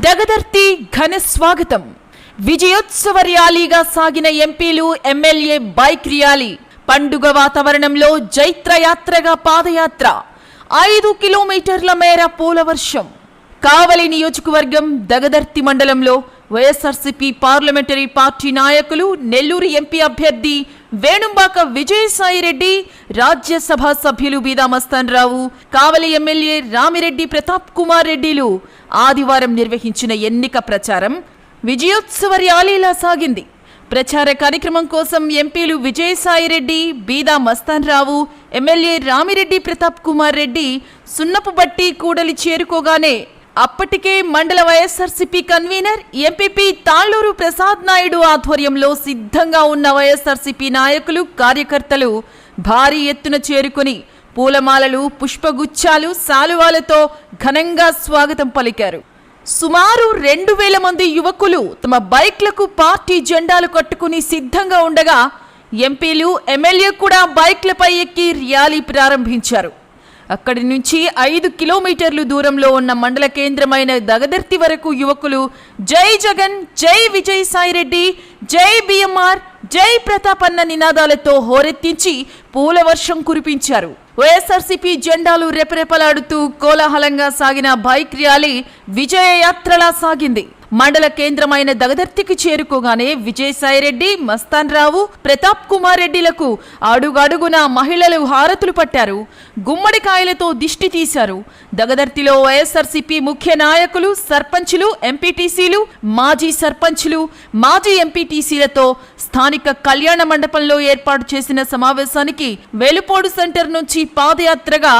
దగదర్తి ఘన స్వాగతం. విజయోత్సవ ర్యాలీగా సాగిన ఎంపీలు ఎమ్మెల్యే బైక్ ర్యాలీ. పండుగ వాతావరణంలో జైత్రయాత్రగా పాదయాత్ర. ఐదు కిలోమీటర్ల మేర పూలవర్షం కావలి నియోజకవర్గం దగదర్తి మండలంలో వైఎస్ఆర్సీపీ పార్లమెంటరీ పార్టీ నాయకులు నెల్లూరు ఎంపీ అభ్యర్థి వేణుంబాక విజయసాయిరెడ్డి రాజ్యసభ సభ్యులు బీదామస్తాన్ రావు కావలి ఎమ్మెల్యే రామిరెడ్డి ప్రతాప్ కుమార్ రెడ్డిలు ఆదివారం నిర్వహించిన ఎన్నిక ప్రచారం విజయోత్సవ ర్యాలీలా సాగింది. ప్రచార కార్యక్రమం కోసం ఎంపీలు విజయసాయిరెడ్డి బీదా మస్తాన్ రావు ఎమ్మెల్యే రామిరెడ్డి ప్రతాప్ కుమార్ రెడ్డి సున్నపు బట్టి కూడలి చేరుకోగానే అప్పటికే మండల YSRCP convener MPP Talluru Prasad Naidu ఆధ్వర్యంలో సిద్ధంగా ఉన్న వైఎస్ఆర్సీపీ నాయకులు కార్యకర్తలు భారీ ఎత్తున చేరుకుని పూలమాలలు పుష్పగుచ్చాలు శాలువాలతో ఘనంగా స్వాగతం పలికారు. సుమారు రెండు వేల మంది యువకులు తమ బైక్లకు పార్టీ జెండాలు కట్టుకుని సిద్ధంగా ఉండగా ఎంపీలు ఎమ్మెల్యే కూడా బైక్లపై ఎక్కి ర్యాలీ ప్రారంభించారు. అక్కడి నుంచి ఐదు కిలోమీటర్లు దూరంలో ఉన్న మండల కేంద్రమైన దగదర్తి వరకు యువకులు జై జగన్ జై విజయ్ సాయిరెడ్డి జై బిఎంఆర్ జై ప్రతాప్ అన్న నినాదాలతో హోరెత్తించి పూల వర్షం కురిపించారు. వైఎస్ఆర్సీపీ జెండాలు రెపరెపలాడుతూ కోలాహలంగా సాగిన బైక్ ర్యాలీ విజయ యాత్రలా సాగింది. మండల కేంద్రమైన దగదర్తికి చేరుకోగానే విజయసాయిరెడ్డి మస్తాన్ రావు ప్రతాప్ కుమార్ రెడ్డిలకు అడుగడుగున మహిళలు హారతులు పట్టారు. గుమ్మడికాయలతో దిష్టి తీశారు. దగదర్తిలో వైఎస్ఆర్సీపీ ముఖ్య నాయకులు సర్పంచులు ఎంపీటీసీలు మాజీ సర్పంచులు మాజీ ఎంపీటీసీలతో స్థానిక కళ్యాణ మండపంలో ఏర్పాటు చేసిన సమావేశానికి వెలుపోడు సెంటర్ నుంచి పాదయాత్రగా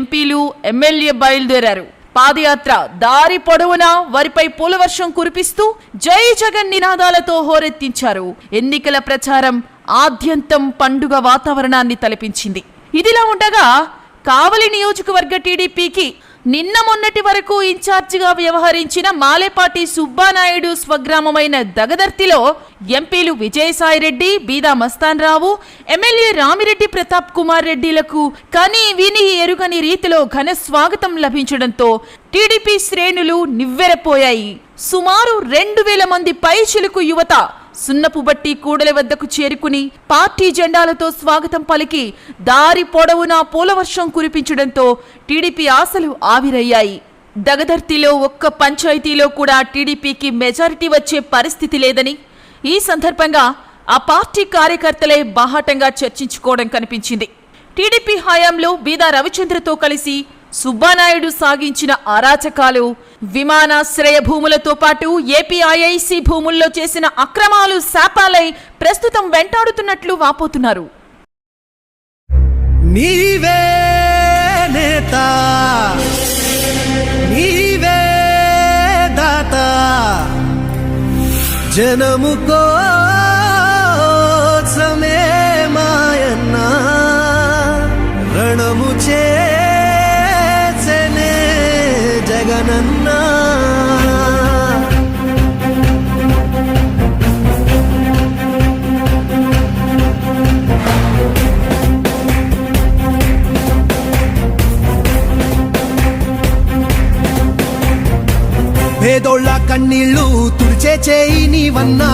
ఎంపీలు ఎమ్మెల్యే బయలుదేరారు. పాదయాత్ర దారి పొడవునా వారిపై పూలవర్షం కురిపిస్తూ జై జగన్ నినాదాలతో హోరెత్తించారు. ఎన్నికల ప్రచారం ఆద్యంతం పండుగ వాతావరణాన్ని తలపించింది. ఇదిలా ఉండగా కావలి నియోజకవర్గ టీడీపీకి నిన్న మొన్నటి వరకు ఇన్ఛార్జిగా వ్యవహరించిన మాలేపాటి సుబ్బానాయుడు స్వగ్రామమైన దగదర్తిలో ఎంపీలు విజయసాయిరెడ్డి బీదా మస్తాన్ రావు ఎమ్మెల్యే రామిరెడ్డి ప్రతాప్ కుమార్ రెడ్డిలకు కని విని ఎరుగని రీతిలో ఘన స్వాగతం లభించడంతో టీడీపీ శ్రేణులు నివ్వెరపోయాయి. సుమారు రెండు వేల మంది పైచిలుకు యువత సున్నపు బట్టి కూడలి వద్దకు చేరుకుని పార్టీ జెండాలతో స్వాగతం పలికి దారి పొడవునా పూలవర్షం కురిపించడంతో టీడీపీ ఆశలు ఆవిరయ్యాయి. దగదర్తిలో ఒక్క పంచాయతీలో కూడా టీడీపీకి మెజారిటీ వచ్చే పరిస్థితి లేదని ఈ సందర్భంగా ఆ పార్టీ కార్యకర్తలే బాహాటంగా చర్చించుకోవడం కనిపించింది. టీడీపీ హయాంలో బీదా రవిచంద్రతో కలిసి సుబ్బానాయుడు సాగించిన అరాచకాలు విమానాశ్రయ భూములతో పాటు ఏపీఐఐసి భూముల్లో చేసిన అక్రమాలు శాపాలై ప్రస్తుతం వెంటాడుతున్నట్లు వాపోతున్నారు. నీవే నేత నీవే దాత జనము పేదోళ్ళ కన్నీళ్ళు తుడిచే చేయి నీవన్నా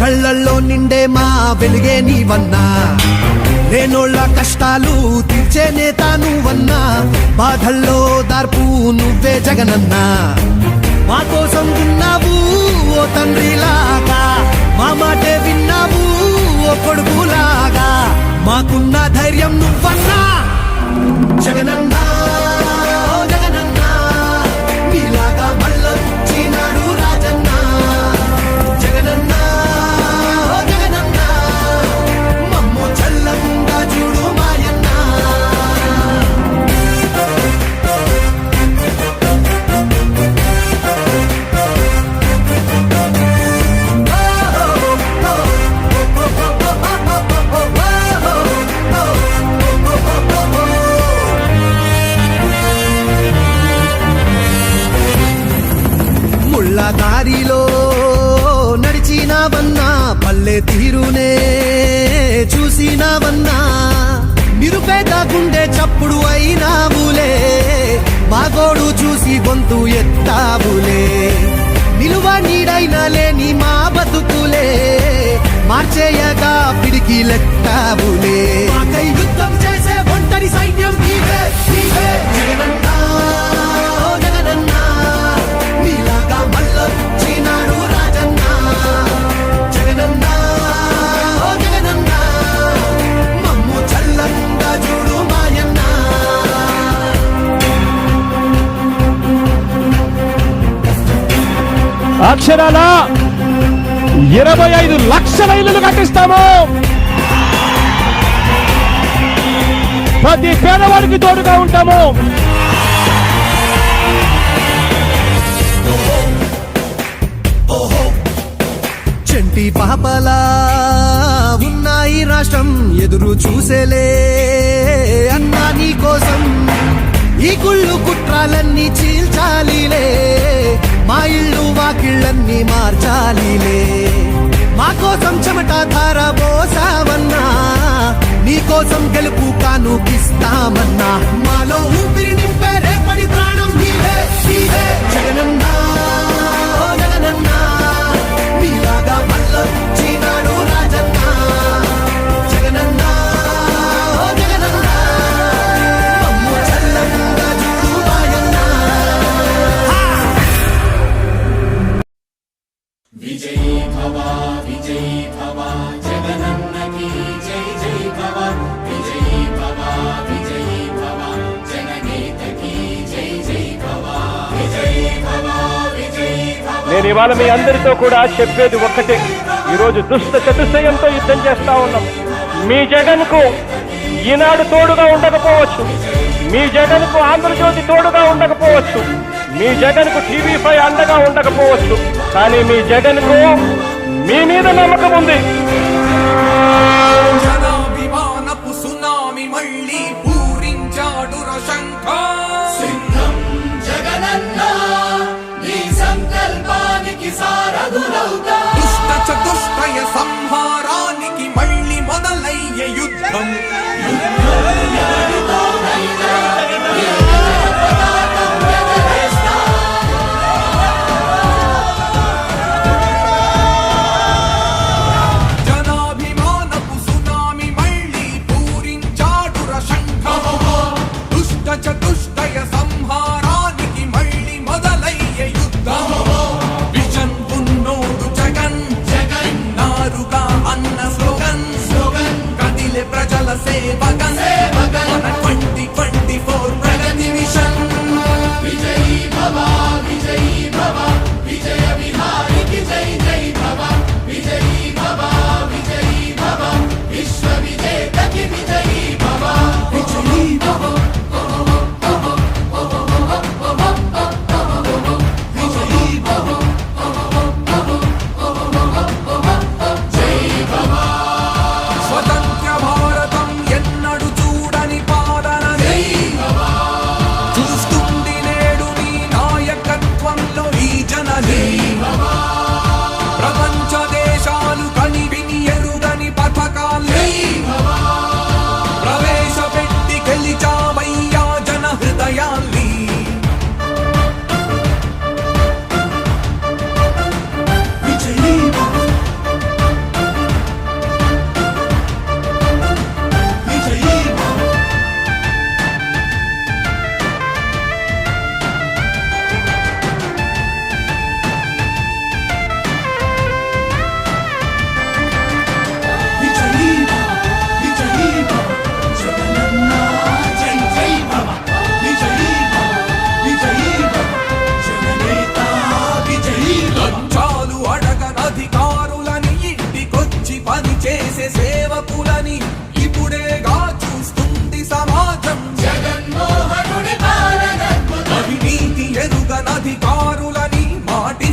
కళ్ళల్లో నిండే మా వెలుగే నీవన్నా. లేనోళ్ళ కష్టాలు తీర్చే నేత నువ్వన్నా బాధల్లో దార్పు నువ్వే జగనన్నా. మా కోసం ఉన్నావు ఓ తండ్రిలాగా మా మాటే విన్నావు ఓ కొడుకులాగా మాకున్న ధైర్యం నువ్వన్నా. ముళ్ళ దారిలో నడిచినావన్నా పల్లె తీరునే చూసినావన్నా. నిరుపేద గుండె చప్పుడు అయినా బులే బాగోడు చూసి గొంతు ఎత్తాబులే నిలువ నీడైనా లేని మా బతుకులే మార్చేయగా పిడికి లెక్కాబులే అక్షరాల ఇరవై ఐదు లక్షల ఇల్లులు కట్టిస్తాము. ప్రతి పేదవాడికి తోడుగా ఉంటాము. చంటి పాపలా ఉన్నాయి రాష్ట్రం ఎదురు చూసేలే. అన్నా నీ కోసం ఈ కుళ్ళు కుట్రాలన్నీ చీల్చాలిలే. మా ఇల్లు వాకిళ్ళన్నీ మార్చాలిలే. మా కోసం చెమట ధార పోసావన్నా నీ కోసం గెలుపు కానుకిస్తామన్నా. మాలో ఊపిరి నింపే రేపటి ప్రాణం నీవే నీవే. జగనన్నా నేను ఇవాళ మీ అందరితో కూడా చెప్పేది ఒక్కటే. ఈరోజు దుష్ట చతుష్టయంతో యుద్ధం చేస్తా ఉన్నాం. మీ జగన్కు ఈనాడు తోడుగా ఉండకపోవచ్చు. మీ జగన్కు ఆంధ్రజ్యోతి తోడుగా ఉండకపోవచ్చు. మీ జగన్కు టీవీ ఫైవ్ అండగా ఉండకపోవచ్చు. కానీ మీ జగన్కు మీ మీద నమ్మకం ఉంది. దుష్ట చతుష్టయ సంహారానికి మళ్ళీ మొదలయ్యే యుద్ధం.